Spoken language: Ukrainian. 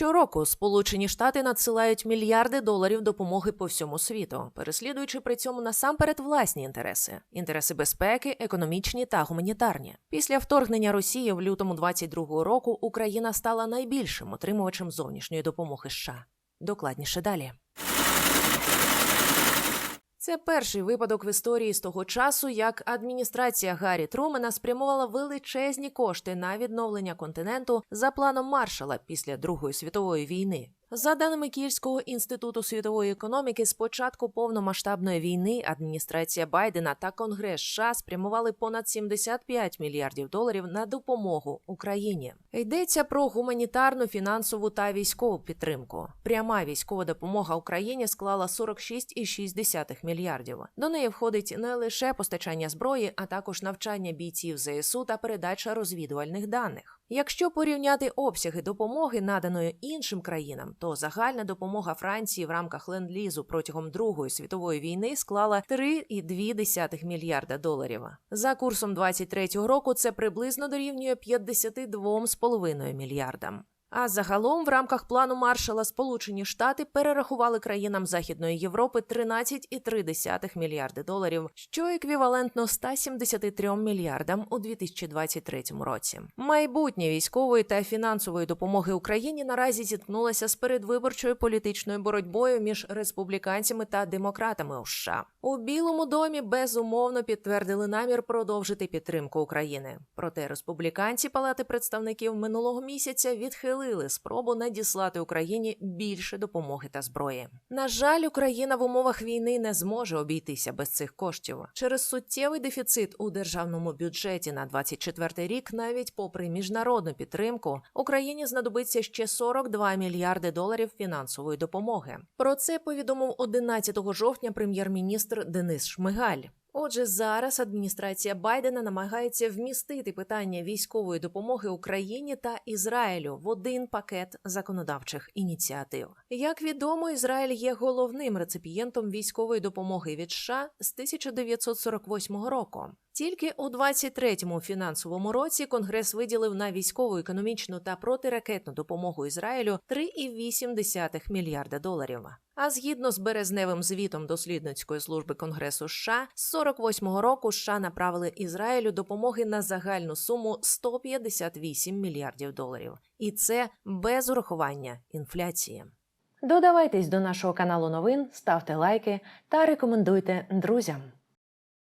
Щороку Сполучені Штати надсилають мільярди доларів допомоги по всьому світу, переслідуючи при цьому насамперед власні інтереси: інтереси безпеки, економічні та гуманітарні. Після вторгнення Росії в лютому 22-го року Україна стала найбільшим отримувачем зовнішньої допомоги США. Докладніше далі. Це перший випадок в історії з того часу, як адміністрація Гаррі Трумена спрямувала величезні кошти на відновлення континенту за планом Маршала після Другої світової війни. За даними Кільського інституту світової економіки, з початку повномасштабної війни адміністрація Байдена та Конгрес США спрямували понад 75 мільярдів доларів на допомогу Україні. Йдеться про гуманітарну, фінансову та військову підтримку. Пряма військова допомога Україні склала 46,6 мільярдів. До неї входить не лише постачання зброї, а також навчання бійців ЗСУ та передача розвідувальних даних. Якщо порівняти обсяги допомоги, наданої іншим країнам, то загальна допомога Франції в рамках ленд-лізу протягом Другої світової війни склала 3,2 мільярда доларів. За курсом 23-го року це приблизно дорівнює 52,5 мільярдам. А загалом в рамках плану Маршала Сполучені Штати перерахували країнам Західної Європи 13,3 мільярди доларів, що еквівалентно 173 мільярдам у 2023 році. Майбутнє військової та фінансової допомоги Україні наразі зіткнулося з передвиборчою політичною боротьбою між республіканцями та демократами у США. У Білому домі безумовно підтвердили намір продовжити підтримку України. Проте республіканці Палати представників минулого місяця відхилили відхилили спробу надіслати Україні більше допомоги та зброї. На жаль, Україна в умовах війни не зможе обійтися без цих коштів через суттєвий дефіцит у державному бюджеті на 24 рік. Навіть попри міжнародну підтримку, Україні знадобиться ще 42 мільярди доларів фінансової допомоги. Про це повідомив 11 жовтня прем'єр-міністр Денис Шмигаль. Отже, зараз адміністрація Байдена намагається вмістити питання військової допомоги Україні та Ізраїлю в один пакет законодавчих ініціатив. Як відомо, Ізраїль є головним реципієнтом військової допомоги від США з 1948 року. Тільки у 23-му фінансовому році Конгрес виділив на військову, економічну та протиракетну допомогу Ізраїлю 3,8 мільярда доларів. А згідно з березневим звітом дослідницької служби Конгресу США, з 48-го року США направили Ізраїлю допомоги на загальну суму 158 мільярдів доларів, і це без урахування інфляції. Додавайтесь до нашого каналу новин, ставте лайки та рекомендуйте друзям.